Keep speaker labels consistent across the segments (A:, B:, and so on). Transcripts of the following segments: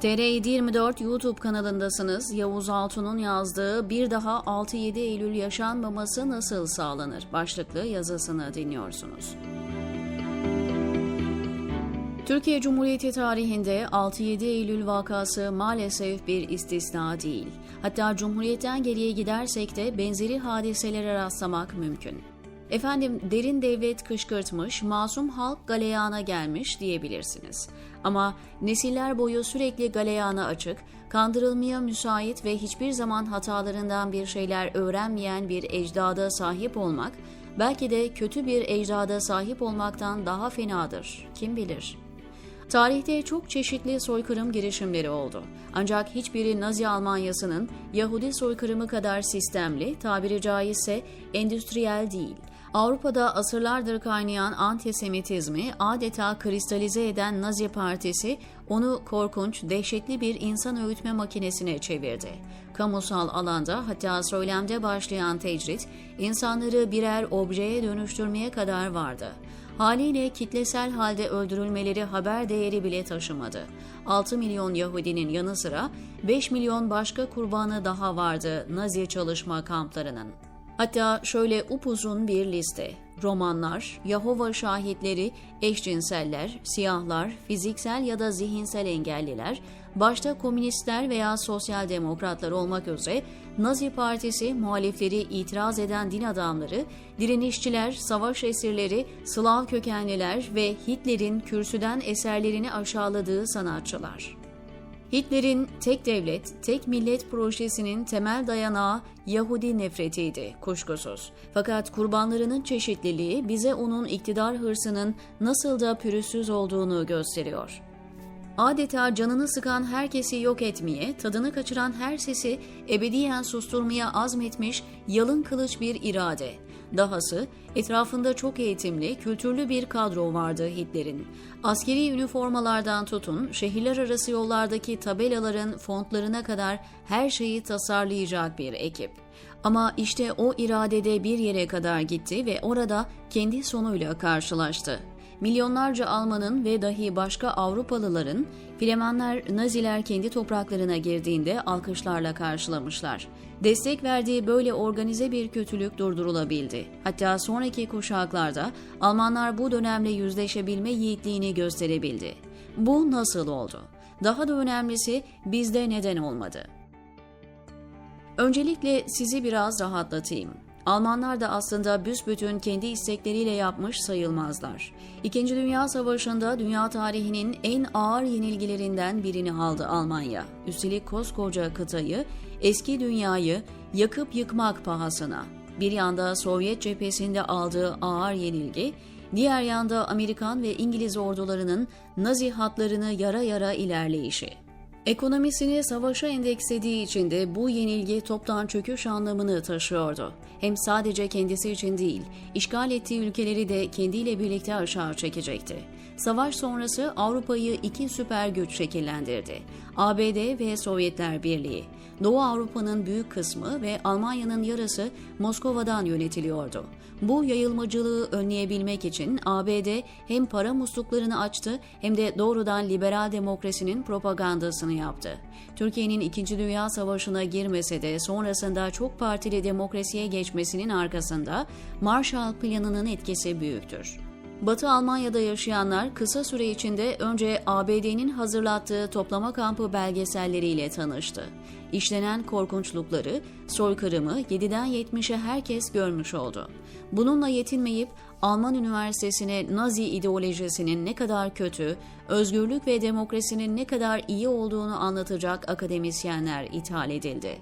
A: TR724 YouTube kanalındasınız. Yavuz Altun'un yazdığı Bir Daha 6-7 Eylül Yaşanmaması Nasıl Sağlanır? başlıklı yazısını dinliyorsunuz. Türkiye Cumhuriyeti tarihinde 6-7 Eylül vakası maalesef bir istisna değil. Hatta Cumhuriyet'ten geriye gidersek de benzeri hadiselere rastlamak mümkün. Efendim derin devlet kışkırtmış, masum halk galeyana gelmiş diyebilirsiniz. Ama nesiller boyu sürekli galeyana açık, kandırılmaya müsait ve hiçbir zaman hatalarından bir şeyler öğrenmeyen bir ecdada sahip olmak, belki de kötü bir ecdada sahip olmaktan daha fenadır. Kim bilir? Tarihte çok çeşitli soykırım girişimleri oldu. Ancak hiçbiri Nazi Almanyası'nın Yahudi soykırımı kadar sistemli, tabiri caizse endüstriyel değil. Avrupa'da asırlardır kaynayan antisemitizmi adeta kristalize eden Nazi Partisi onu korkunç, dehşetli bir insan öğütme makinesine çevirdi. Kamusal alanda hatta söylemde başlayan tecrit, insanları birer objeye dönüştürmeye kadar vardı. Haliyle kitlesel halde öldürülmeleri haber değeri bile taşımadı. 6 milyon Yahudinin yanı sıra 5 milyon başka kurbanı daha vardı Nazi çalışma kamplarının. Hatta şöyle upuzun bir liste. Romanlar, Yahova şahitleri, eşcinseller, siyahlar, fiziksel ya da zihinsel engelliler, başta komünistler veya sosyal demokratlar olmak üzere Nazi Partisi muhalifleri itiraz eden din adamları, direnişçiler, savaş esirleri, Slav kökenliler ve Hitler'in kürsüden eserlerini aşağıladığı sanatçılar. Hitler'in tek devlet, tek millet projesinin temel dayanağı Yahudi nefretiydi kuşkusuz. Fakat kurbanlarının çeşitliliği bize onun iktidar hırsının nasıl da pürüzsüz olduğunu gösteriyor. Adeta canını sıkan herkesi yok etmeye, tadını kaçıran her sesi ebediyen susturmaya azmetmiş yalın kılıç bir irade. Dahası etrafında çok eğitimli, kültürlü bir kadro vardı Hitler'in. Askeri üniformalardan tutun, şehirler arası yollardaki tabelaların fontlarına kadar her şeyi tasarlayacak bir ekip. Ama işte o iradede bir yere kadar gitti ve orada kendi sonuyla karşılaştı milyonlarca Almanın ve dahi başka Avrupalıların Flemenler Naziler kendi topraklarına girdiğinde alkışlarla karşılamışlar. Destek verdiği böyle organize bir kötülük durdurulabildi. Hatta sonraki kuşaklarda Almanlar bu dönemle yüzleşebilme yiğitliğini gösterebildi. Bu nasıl oldu? Daha da önemlisi bizde neden olmadı? Öncelikle sizi biraz rahatlatayım. Almanlar da aslında büsbütün kendi istekleriyle yapmış sayılmazlar. İkinci Dünya Savaşı'nda dünya tarihinin en ağır yenilgilerinden birini aldı Almanya. Üstelik koskoca kıtayı, eski dünyayı yakıp yıkmak pahasına. Bir yanda Sovyet cephesinde aldığı ağır yenilgi, diğer yanda Amerikan ve İngiliz ordularının Nazi hatlarını yara yara ilerleyişi. Ekonomisini savaşa endekslediği için de bu yenilgi toptan çöküş anlamını taşıyordu. Hem sadece kendisi için değil, işgal ettiği ülkeleri de kendiyle birlikte aşağı çekecekti. Savaş sonrası Avrupa'yı iki süper güç şekillendirdi. ABD ve Sovyetler Birliği. Doğu Avrupa'nın büyük kısmı ve Almanya'nın yarısı Moskova'dan yönetiliyordu. Bu yayılmacılığı önleyebilmek için ABD hem para musluklarını açtı hem de doğrudan liberal demokrasinin propagandasını yaptı. Türkiye'nin 2. Dünya Savaşı'na girmese de sonrasında çok partili demokrasiye geçmesinin arkasında Marshall Planı'nın etkisi büyüktür. Batı Almanya'da yaşayanlar kısa süre içinde önce ABD'nin hazırlattığı toplama kampı belgeselleriyle tanıştı. İşlenen korkunçlukları, soykırımı 7'den 70'e herkes görmüş oldu. Bununla yetinmeyip Alman Üniversitesi'ne Nazi ideolojisinin ne kadar kötü, özgürlük ve demokrasinin ne kadar iyi olduğunu anlatacak akademisyenler ithal edildi.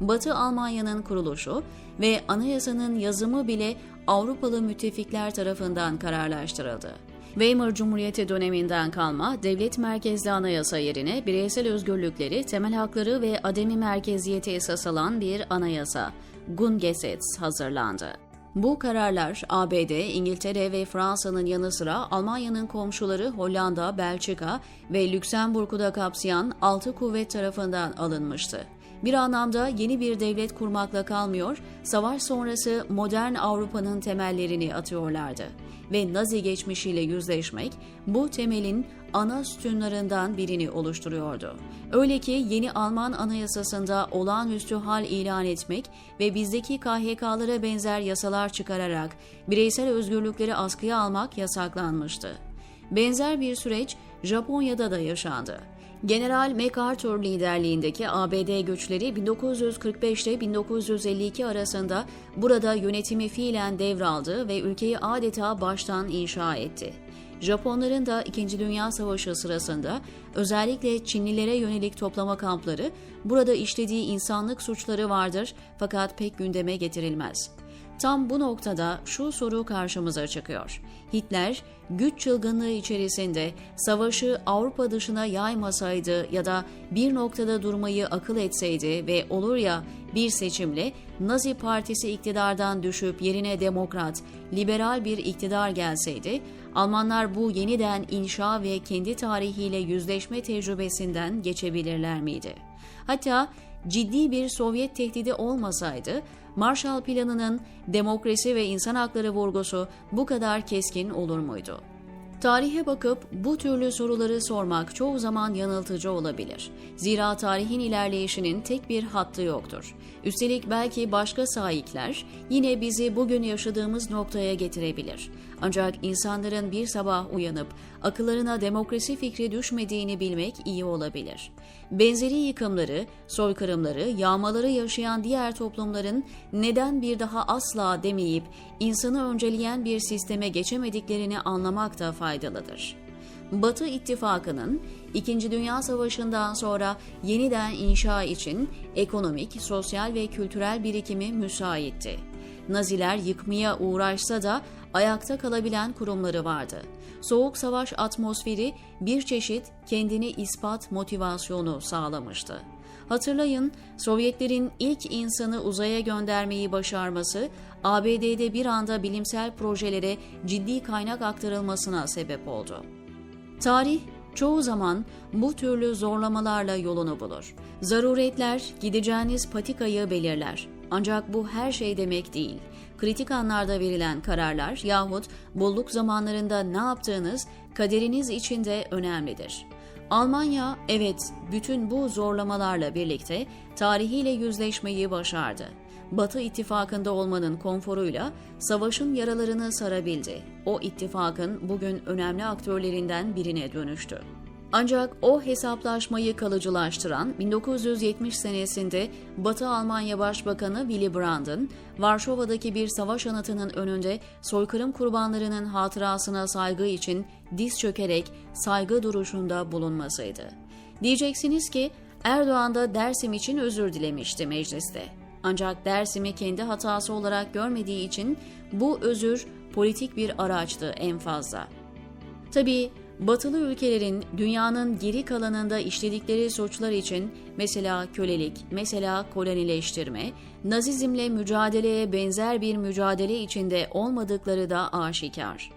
A: Batı Almanya'nın kuruluşu ve anayasanın yazımı bile Avrupalı müttefikler tarafından kararlaştırıldı. Weimar Cumhuriyeti döneminden kalma devlet merkezli anayasa yerine bireysel özgürlükleri, temel hakları ve ademi merkeziyeti esas alan bir anayasa, Grundgesetz hazırlandı. Bu kararlar ABD, İngiltere ve Fransa'nın yanı sıra Almanya'nın komşuları Hollanda, Belçika ve Lüksemburg'u da kapsayan 6 kuvvet tarafından alınmıştı. Bir anlamda yeni bir devlet kurmakla kalmıyor, savaş sonrası modern Avrupa'nın temellerini atıyorlardı. Ve Nazi geçmişiyle yüzleşmek bu temelin ana sütunlarından birini oluşturuyordu. Öyle ki yeni Alman anayasasında olağanüstü hal ilan etmek ve bizdeki KHK'lara benzer yasalar çıkararak bireysel özgürlükleri askıya almak yasaklanmıştı. Benzer bir süreç Japonya'da da yaşandı. General MacArthur liderliğindeki ABD güçleri 1945 ile 1952 arasında burada yönetimi fiilen devraldı ve ülkeyi adeta baştan inşa etti. Japonların da İkinci Dünya Savaşı sırasında özellikle Çinlilere yönelik toplama kampları burada işlediği insanlık suçları vardır fakat pek gündeme getirilmez. Tam bu noktada şu soru karşımıza çıkıyor. Hitler güç çılgınlığı içerisinde savaşı Avrupa dışına yaymasaydı ya da bir noktada durmayı akıl etseydi ve olur ya bir seçimle Nazi Partisi iktidardan düşüp yerine demokrat, liberal bir iktidar gelseydi, Almanlar bu yeniden inşa ve kendi tarihiyle yüzleşme tecrübesinden geçebilirler miydi? Hatta ciddi bir Sovyet tehdidi olmasaydı, Marshall Planı'nın demokrasi ve insan hakları vurgusu bu kadar keskin olur muydu? Tarihe bakıp bu türlü soruları sormak çoğu zaman yanıltıcı olabilir. Zira tarihin ilerleyişinin tek bir hattı yoktur. Üstelik belki başka sahipler yine bizi bugün yaşadığımız noktaya getirebilir. Ancak insanların bir sabah uyanıp akıllarına demokrasi fikri düşmediğini bilmek iyi olabilir. Benzeri yıkımları, soykırımları, yağmaları yaşayan diğer toplumların neden bir daha asla demeyip insanı önceleyen bir sisteme geçemediklerini anlamak da faydalıdır. Batı İttifakı'nın İkinci Dünya Savaşı'ndan sonra yeniden inşa için ekonomik, sosyal ve kültürel birikimi müsaitti. Naziler yıkmaya uğraşsa da ayakta kalabilen kurumları vardı. Soğuk savaş atmosferi bir çeşit kendini ispat motivasyonu sağlamıştı. Hatırlayın, Sovyetlerin ilk insanı uzaya göndermeyi başarması, ABD'de bir anda bilimsel projelere ciddi kaynak aktarılmasına sebep oldu. Tarih çoğu zaman bu türlü zorlamalarla yolunu bulur. Zaruretler gideceğiniz patikayı belirler. Ancak bu her şey demek değil. Kritik anlarda verilen kararlar yahut bolluk zamanlarında ne yaptığınız kaderiniz için de önemlidir. Almanya evet bütün bu zorlamalarla birlikte tarihiyle yüzleşmeyi başardı. Batı ittifakında olmanın konforuyla savaşın yaralarını sarabildi. O ittifakın bugün önemli aktörlerinden birine dönüştü. Ancak o hesaplaşmayı kalıcılaştıran 1970 senesinde Batı Almanya Başbakanı Willy Brandt'ın Varşova'daki bir savaş anıtının önünde soykırım kurbanlarının hatırasına saygı için diz çökerek saygı duruşunda bulunmasıydı. Diyeceksiniz ki Erdoğan da Dersim için özür dilemişti mecliste. Ancak Dersim'i kendi hatası olarak görmediği için bu özür politik bir araçtı en fazla. Tabii Batılı ülkelerin dünyanın geri kalanında işledikleri suçlar için mesela kölelik, mesela kolonileştirme, nazizmle mücadeleye benzer bir mücadele içinde olmadıkları da aşikar.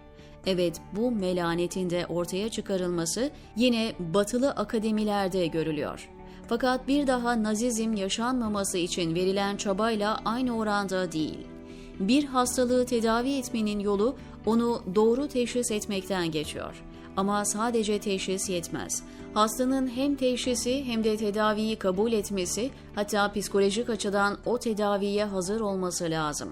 A: Evet bu melanetin de ortaya çıkarılması yine batılı akademilerde görülüyor. Fakat bir daha nazizm yaşanmaması için verilen çabayla aynı oranda değil. Bir hastalığı tedavi etmenin yolu onu doğru teşhis etmekten geçiyor. Ama sadece teşhis yetmez. Hastanın hem teşhisi hem de tedaviyi kabul etmesi, hatta psikolojik açıdan o tedaviye hazır olması lazım.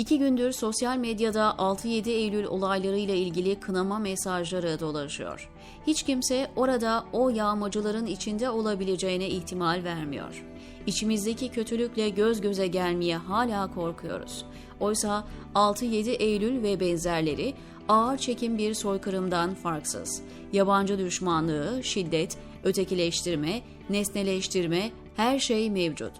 A: İki gündür sosyal medyada 6-7 Eylül olaylarıyla ilgili kınama mesajları dolaşıyor. Hiç kimse orada o yağmacıların içinde olabileceğine ihtimal vermiyor. İçimizdeki kötülükle göz göze gelmeye hala korkuyoruz. Oysa 6-7 Eylül ve benzerleri ağır çekim bir soykırımdan farksız. Yabancı düşmanlığı, şiddet, ötekileştirme, nesneleştirme her şey mevcut.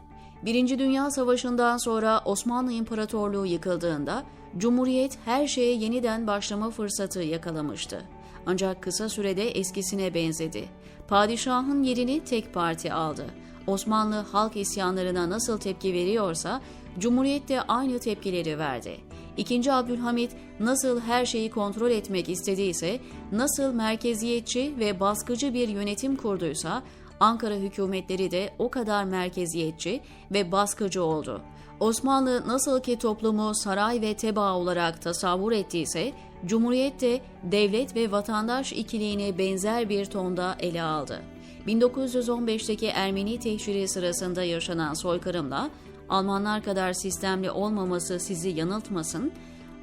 A: Birinci Dünya Savaşı'ndan sonra Osmanlı İmparatorluğu yıkıldığında Cumhuriyet her şeye yeniden başlama fırsatı yakalamıştı. Ancak kısa sürede eskisine benzedi. Padişahın yerini tek parti aldı. Osmanlı halk isyanlarına nasıl tepki veriyorsa Cumhuriyet de aynı tepkileri verdi. İkinci Abdülhamit nasıl her şeyi kontrol etmek istediyse, nasıl merkeziyetçi ve baskıcı bir yönetim kurduysa, Ankara hükümetleri de o kadar merkeziyetçi ve baskıcı oldu. Osmanlı nasıl ki toplumu saray ve tebaa olarak tasavvur ettiyse, Cumhuriyet de devlet ve vatandaş ikiliğini benzer bir tonda ele aldı. 1915'teki Ermeni tehciri sırasında yaşanan soykırımla Almanlar kadar sistemli olmaması sizi yanıltmasın,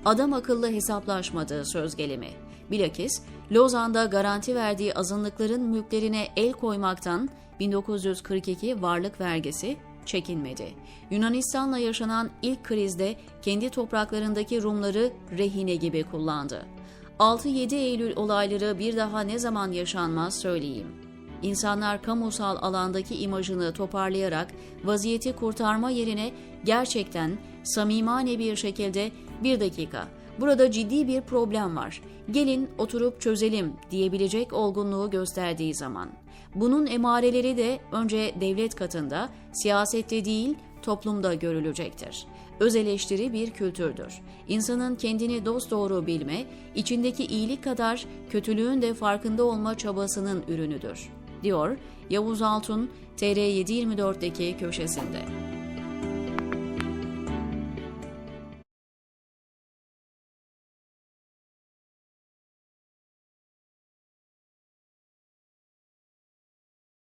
A: adam akıllı hesaplaşmadığı söz gelimi. Bilakis Lozan'da garanti verdiği azınlıkların mülklerine el koymaktan 1942 varlık vergisi çekinmedi. Yunanistan'la yaşanan ilk krizde kendi topraklarındaki Rumları rehine gibi kullandı. 6-7 Eylül olayları bir daha ne zaman yaşanmaz söyleyeyim. İnsanlar kamusal alandaki imajını toparlayarak vaziyeti kurtarma yerine gerçekten samimane bir şekilde bir dakika burada ciddi bir problem var. Gelin oturup çözelim diyebilecek olgunluğu gösterdiği zaman. Bunun emareleri de önce devlet katında, siyasette değil toplumda görülecektir. Öz eleştiri bir kültürdür. İnsanın kendini dosdoğru bilme, içindeki iyilik kadar kötülüğün de farkında olma çabasının ürünüdür, diyor Yavuz Altun TR724'deki köşesinde.